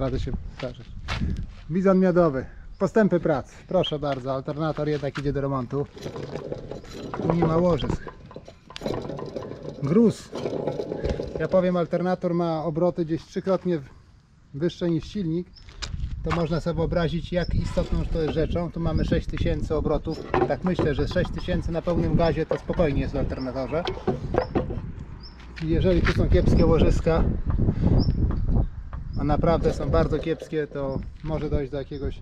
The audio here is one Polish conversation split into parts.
radzę się pokażesz. Bizon miodowy. Postępy prac. Proszę bardzo, alternator jednak idzie do remontu. Tu nie ma łożysk. Gruz. Ja powiem, alternator ma obroty gdzieś trzykrotnie wyższe niż silnik. To można sobie wyobrazić, jak istotną to jest rzeczą. Tu mamy 6000 obrotów. Tak myślę, że 6000 na pełnym gazie to spokojnie jest w alternatorze. Jeżeli tu są kiepskie łożyska, naprawdę są bardzo kiepskie, to może dojść do jakiegoś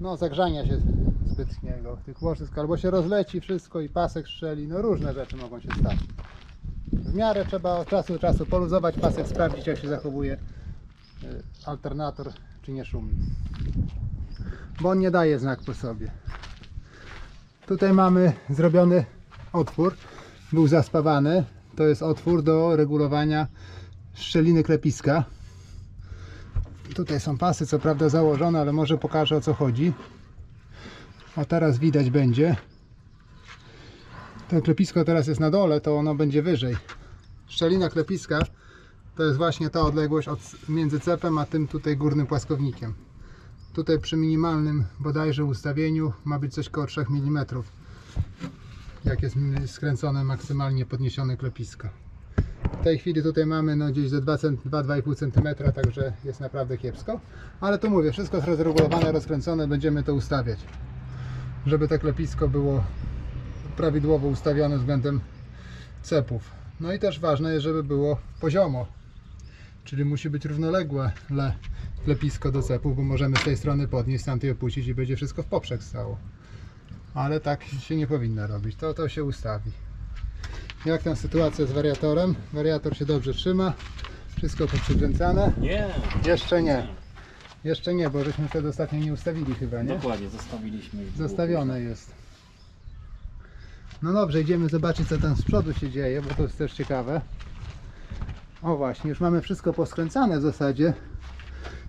no, zagrzania się zbytniego tych łożysk, albo się rozleci wszystko i pasek strzeli, no różne rzeczy mogą się stać. W miarę trzeba od czasu do czasu poluzować pasek, sprawdzić jak się zachowuje y, alternator, czy nie szumi. Bo on nie daje znak po sobie. Tutaj mamy zrobiony otwór, był zaspawany. To jest otwór do regulowania szczeliny klepiska. Tutaj są pasy, co prawda założone, ale może pokażę o co chodzi. A teraz widać będzie. To klepisko teraz jest na dole, to ono będzie wyżej. Szczelina klepiska to jest właśnie ta odległość od, między cepem a tym tutaj górnym płaskownikiem. Tutaj przy minimalnym bodajże ustawieniu ma być coś koło 3 mm. Jak jest skręcone maksymalnie podniesione klepisko. W tej chwili tutaj mamy no gdzieś ze 2-2,5 cm, także jest naprawdę kiepsko. Ale tu mówię, wszystko jest rozregulowane, rozkręcone, będziemy to ustawiać. Żeby to klepisko było prawidłowo ustawione względem cepów. No i też ważne jest, żeby było poziomo. Czyli musi być równoległe le, klepisko do cepów, bo możemy z tej strony podnieść, z tamtej opuścić i będzie wszystko w poprzek stało. Ale tak się nie powinno robić. To, to się ustawi. Jak tam sytuacja z wariatorem? Wariator się dobrze trzyma. Wszystko poprzykręcane. Nie. Jeszcze nie. Jeszcze nie, bo żeśmy wtedy ostatnio nie ustawili chyba, nie? Dokładnie, zostawiliśmy. już Zostawione jest. No dobrze, idziemy zobaczyć co tam z przodu się dzieje, bo to jest też ciekawe. O właśnie, już mamy wszystko poskręcane w zasadzie.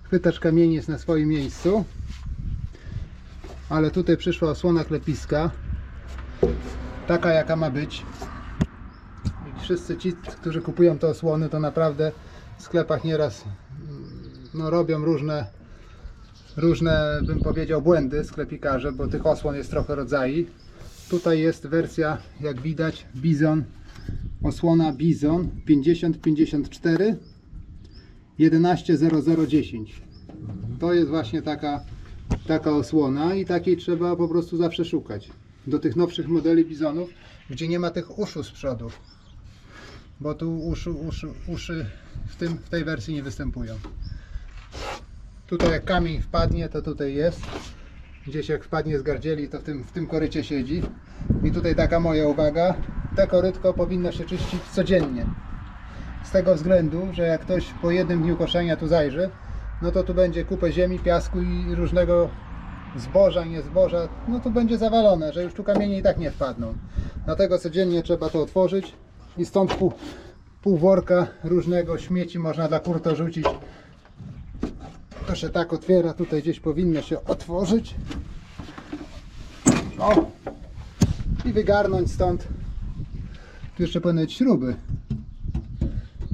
Chwytacz kamieni jest na swoim miejscu. Ale tutaj przyszła osłona klepiska. Taka jaka ma być. Wszyscy ci, którzy kupują te osłony, to naprawdę w sklepach nieraz mm, no, robią różne różne, bym powiedział, błędy sklepikarze, bo tych osłon jest trochę rodzajów. Tutaj jest wersja, jak widać, Bizon, osłona Bizon 5054 110010. To jest właśnie taka, taka osłona i takiej trzeba po prostu zawsze szukać. Do tych nowszych modeli Bizonów, gdzie nie ma tych uszu z przodu. Bo tu uszy, uszy, w, tym, w tej wersji nie występują. Tutaj jak kamień wpadnie, to tutaj jest. Gdzieś jak wpadnie z gardzieli, to w tym, w tym korycie siedzi. I tutaj taka moja uwaga. Te korytko powinno się czyścić codziennie. Z tego względu, że jak ktoś po jednym dniu koszenia tu zajrzy, no to tu będzie kupę ziemi, piasku i różnego zboża, nie zboża. No tu będzie zawalone, że już tu kamienie i tak nie wpadną. Dlatego codziennie trzeba to otworzyć i stąd pół, pół worka różnego śmieci można dla kurto rzucić. To się tak otwiera, tutaj gdzieś powinno się otworzyć. O! I wygarnąć stąd. Tu jeszcze powinny być śruby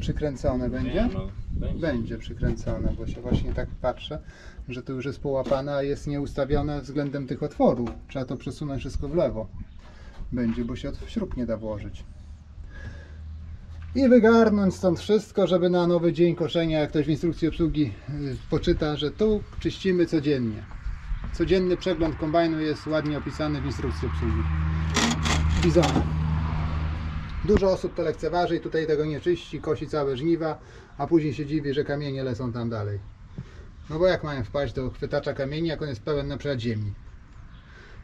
przykręcone będzie. No, będzie. Będzie przykręcone, bo się właśnie tak patrzę, że to już jest połapane, a jest nieustawione względem tych otworów. Trzeba to przesunąć wszystko w lewo. Będzie, bo się od śrub nie da włożyć. I wygarnąć stąd wszystko, żeby na nowy dzień koszenia, jak ktoś w instrukcji obsługi y, poczyta, że tu czyścimy codziennie. Codzienny przegląd kombajnu jest ładnie opisany w instrukcji obsługi. Bizona. Dużo osób to lekceważy i tutaj tego nie czyści, kosi całe żniwa, a później się dziwi, że kamienie lecą tam dalej. No bo jak mają wpaść do chwytacza kamieni, jak on jest pełen na przykład ziemi?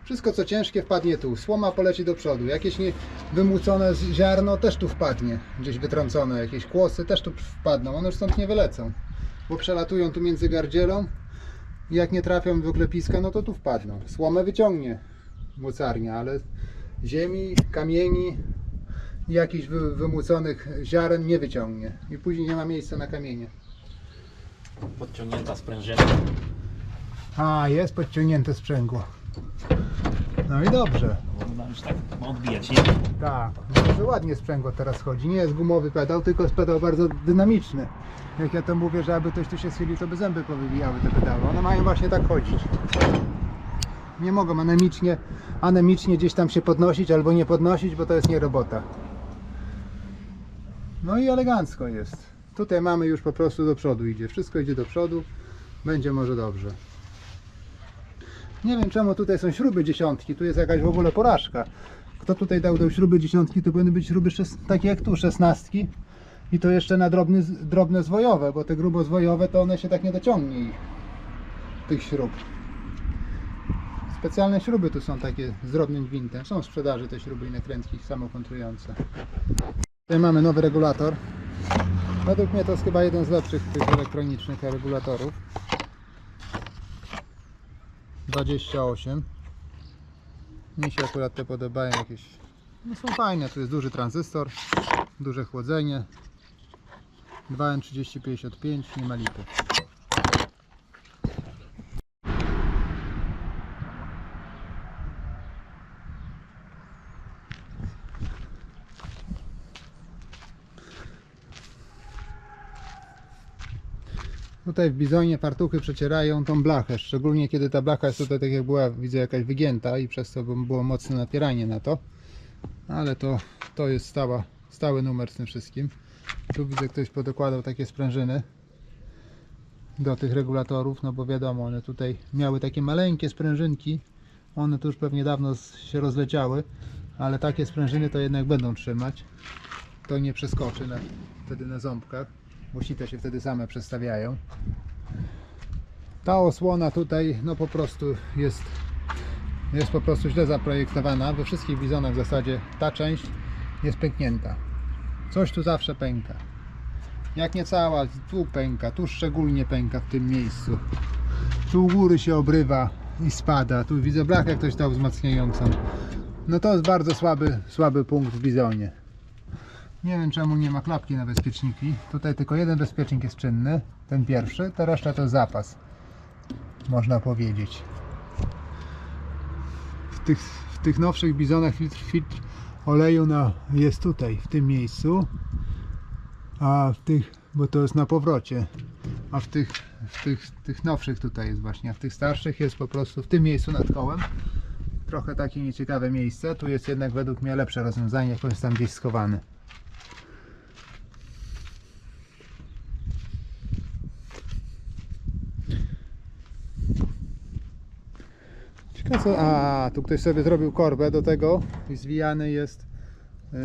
Wszystko co ciężkie wpadnie tu, słoma poleci do przodu, jakieś nie wymłócone z- ziarno też tu wpadnie, gdzieś wytrącone, jakieś kłosy też tu wpadną, one już stąd nie wylecą, bo przelatują tu między gardzielą i jak nie trafią do klepiska, no to tu wpadną. Słomę wyciągnie mocarnia, ale ziemi, kamieni, i jakichś wy, wymłóconych ziaren nie wyciągnie i później nie ma miejsca na kamienie. Podciągnięta sprężyna. A, jest podciągnięte sprzęgło. No i dobrze. Bo już tak odbijać, nie? Tak, bardzo ładnie sprzęgło teraz chodzi. Nie jest gumowy pedał, tylko jest pedał bardzo dynamiczny. Jak ja to mówię, że aby ktoś tu się schylił, to by zęby powybijały te pedały. One mają właśnie tak chodzić. Nie mogą anemicznie, anemicznie gdzieś tam się podnosić albo nie podnosić, bo to jest nie robota. No i elegancko jest. Tutaj mamy już po prostu do przodu idzie. Wszystko idzie do przodu. Będzie może dobrze. Nie wiem czemu tutaj są śruby dziesiątki. Tu jest jakaś w ogóle porażka. Kto tutaj dał do śruby dziesiątki, to powinny być śruby takie jak tu, szesnastki. I to jeszcze na drobny, drobne zwojowe, bo te grubo zwojowe to one się tak nie dociągnie ich, tych śrub. Specjalne śruby tu są takie z drobnym gwintem. Są w sprzedaży te śruby i nakrętki samokontrujące. Tutaj mamy nowy regulator. Według mnie to jest chyba jeden z lepszych tych elektronicznych regulatorów. 28. Mi się akurat te podobają jakieś. No są fajne, tu jest duży tranzystor, duże chłodzenie. 2N3055, nie ma lipy. Tutaj w bizonie fartuchy przecierają tą blachę, szczególnie kiedy ta blacha jest tutaj tak jak była, widzę jakaś wygięta i przez to było mocne napieranie na to. Ale to, to jest stała, stały numer z tym wszystkim. Tu widzę ktoś podokładał takie sprężyny do tych regulatorów, no bo wiadomo, one tutaj miały takie maleńkie sprężynki. One tu już pewnie dawno się rozleciały, ale takie sprężyny to jednak będą trzymać. To nie przeskoczy na, wtedy na ząbkach bo się wtedy same przestawiają. Ta osłona tutaj no po prostu jest jest po prostu źle zaprojektowana. We wszystkich bizonach w zasadzie ta część jest pęknięta. Coś tu zawsze pęka. Jak nie cała, tu pęka, tu szczególnie pęka w tym miejscu. Tu u góry się obrywa i spada. Tu widzę blachę jak ktoś dał wzmacniającą. No to jest bardzo słaby, słaby punkt w bizonie. Nie wiem czemu nie ma klapki na bezpieczniki. Tutaj tylko jeden bezpiecznik jest czynny, ten pierwszy, ta reszta to zapas. Można powiedzieć. W tych, w tych nowszych bizonach filtr, filtr oleju na, jest tutaj, w tym miejscu. A w tych, bo to jest na powrocie. A w tych, w tych, tych nowszych tutaj jest właśnie, a w tych starszych jest po prostu w tym miejscu nad kołem. Trochę takie nieciekawe miejsce. Tu jest jednak według mnie lepsze rozwiązanie, jak on jest tam gdzieś schowany. Ciekawe co... A, tu ktoś sobie zrobił korbę do tego i zwijany jest...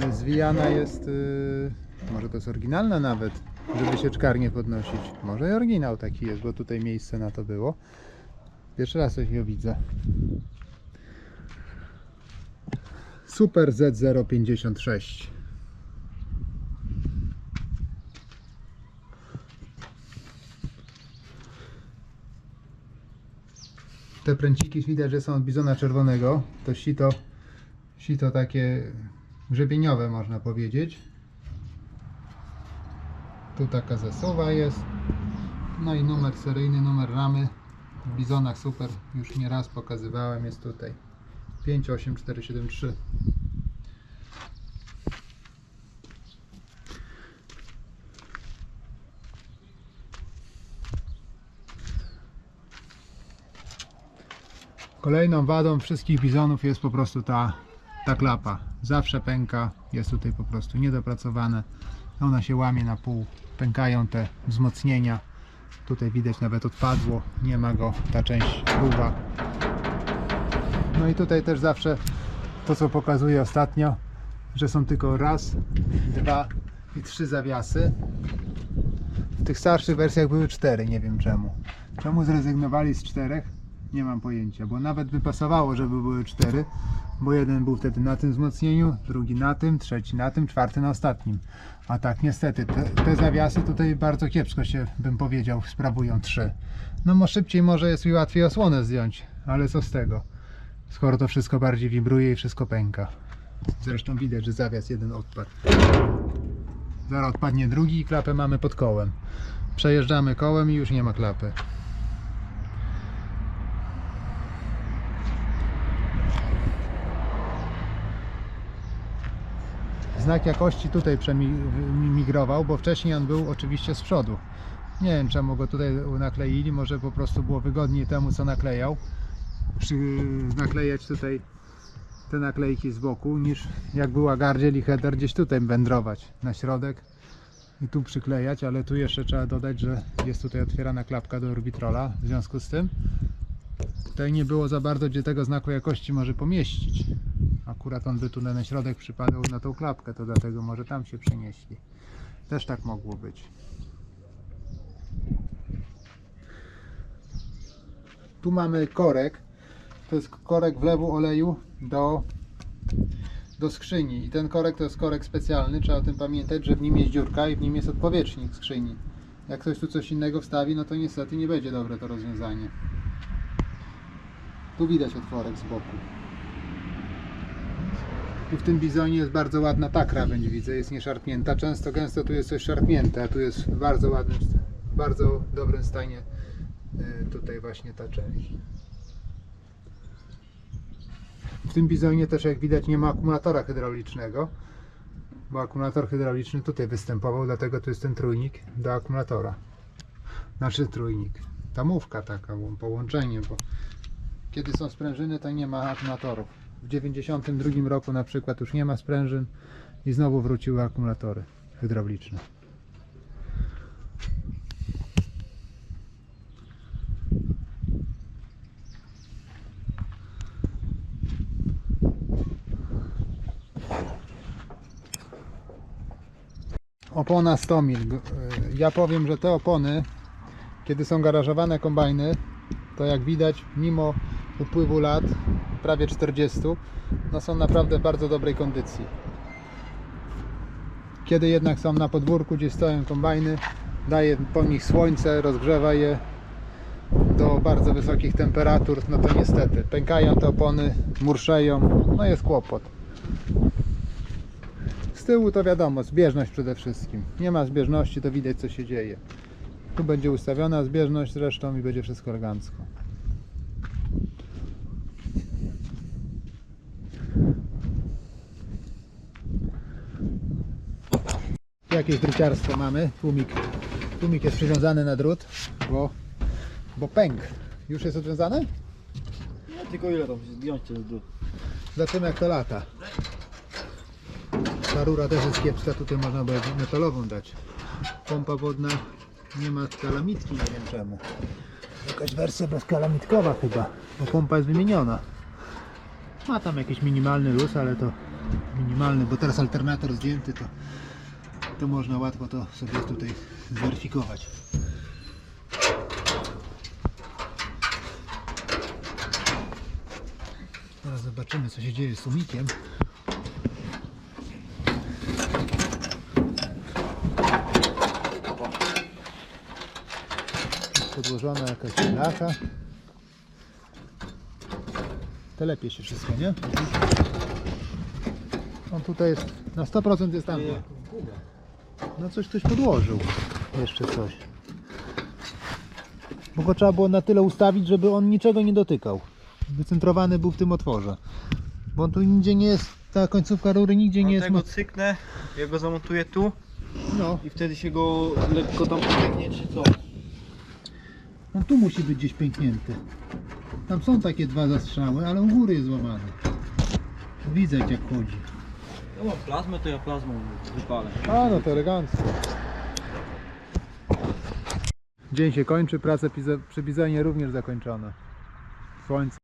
y, Zwijana jest... y, Może to jest oryginalna nawet, żeby się czkarnie podnosić. Może i oryginał taki jest, bo tutaj miejsce na to było. Pierwszy raz takiego widzę. Super Z056. Te pręciki widać, że są od bizona czerwonego. To sito, sito takie grzebieniowe można powiedzieć. Tu taka zasuwa jest. No i numer seryjny, numer ramy. W bizonach super, już nie raz pokazywałem, jest tutaj. 58473. Kolejną wadą wszystkich bizonów jest po prostu ta, ta klapa. Zawsze pęka, jest tutaj po prostu niedopracowane. Ona się łamie na pół, pękają te wzmocnienia. Tutaj widać nawet odpadło, nie ma go, ta część ruwa. No i tutaj też zawsze to co pokazuję ostatnio, że są tylko raz, dwa i trzy zawiasy. W tych starszych wersjach były cztery, nie wiem czemu. Czemu zrezygnowali z czterech? Nie mam pojęcia, bo nawet by pasowało, żeby były cztery, bo jeden był wtedy na tym wzmocnieniu, drugi na tym, trzeci na tym, czwarty na ostatnim. A tak niestety, te, te zawiasy tutaj bardzo kiepsko się, bym powiedział, sprawują trzy. No mo szybciej może jest i łatwiej osłonę zdjąć, ale co z tego, skoro to wszystko bardziej wibruje i wszystko pęka. Zresztą widać, że zawias jeden odpadł. Zaraz odpadnie drugi i klapę mamy pod kołem. Przejeżdżamy kołem i już nie ma klapy. Znak jakości tutaj przemigrował, bo wcześniej on był oczywiście z przodu. Nie wiem czemu go tutaj nakleili, może po prostu było wygodniej temu co naklejał naklejać tutaj te naklejki z boku niż jak była gardziel i header gdzieś tutaj wędrować na środek i tu przyklejać, ale tu jeszcze trzeba dodać, że jest tutaj otwierana klapka do orbitrola w związku z tym tutaj nie było za bardzo gdzie tego znaku jakości może pomieścić akurat on by tu na środek przypadał na tą klapkę, to dlatego może tam się przenieśli. Też tak mogło być. Tu mamy korek. To jest korek wlewu oleju do, do skrzyni. I ten korek to jest korek specjalny, trzeba o tym pamiętać, że w nim jest dziurka i w nim jest odpowietrznik skrzyni. Jak ktoś tu coś innego wstawi, no to niestety nie będzie dobre to rozwiązanie. Tu widać otworek z boku tu w tym bizonie jest bardzo ładna ta krawędź widzę, jest nieszarpnięta często, gęsto tu jest coś szarpnięte, a tu jest w bardzo ładnym, w bardzo dobrym stanie y, tutaj właśnie ta część w tym bizonie też jak widać nie ma akumulatora hydraulicznego, bo akumulator hydrauliczny tutaj występował, dlatego tu jest ten trójnik do akumulatora. Znaczy trójnik, tamówka taka, łą- połączenie, bo kiedy są sprężyny to nie ma akumulatorów. W 92 roku na przykład już nie ma sprężyn i znowu wróciły akumulatory hydrauliczne. Opona 100 mil. Ja powiem, że te opony, kiedy są garażowane kombajny, to jak widać, mimo upływu lat, prawie 40, no są naprawdę w bardzo dobrej kondycji. Kiedy jednak są na podwórku, gdzie stoją kombajny, daje po nich słońce, rozgrzewa je do bardzo wysokich temperatur, no to niestety pękają te opony, murszeją, no jest kłopot. Z tyłu to wiadomo, zbieżność przede wszystkim. Nie ma zbieżności, to widać co się dzieje. Tu będzie ustawiona zbieżność zresztą i będzie wszystko elegancko. Jakieś druciarstwo mamy. Tłumik, tłumik jest przywiązany na drut, bo, bo pęk. Już jest odwiązany? No, tylko ile tam zdjąć ten drut? Zobaczymy jak to lata. Ta rura też jest kiepska, tutaj można by metalową dać. Pompa wodna nie ma kalamitki, nie wiem czemu. Jakaś wersja bezkalamitkowa chyba, bo pompa jest wymieniona. Ma tam jakiś minimalny luz, ale to minimalny, bo teraz alternator zdjęty, to, to można łatwo to sobie tutaj zweryfikować. Teraz zobaczymy co się dzieje z sumikiem. Jest podłożona jakaś lacha. To lepiej się wszystko, nie? On tutaj jest na 100% jest tam. No coś ktoś podłożył. Jeszcze coś. Bo go trzeba było na tyle ustawić, żeby on niczego nie dotykał. Wycentrowany był w tym otworze. Bo on tu nigdzie nie jest, ta końcówka rury nigdzie nie jest. tego mo- cyknę, ja go zamontuję tu No, i wtedy się go lekko tam pęknie czy co? on tu musi być gdzieś pęknięty. Tam są takie dwa zastrzały, ale u góry jest złamany. Widzę jak chodzi. Ja mam plazmę, to ja plazmą wypalę. A no to elegancko. Dzień się kończy, praca piza- przy również zakończona. Słońce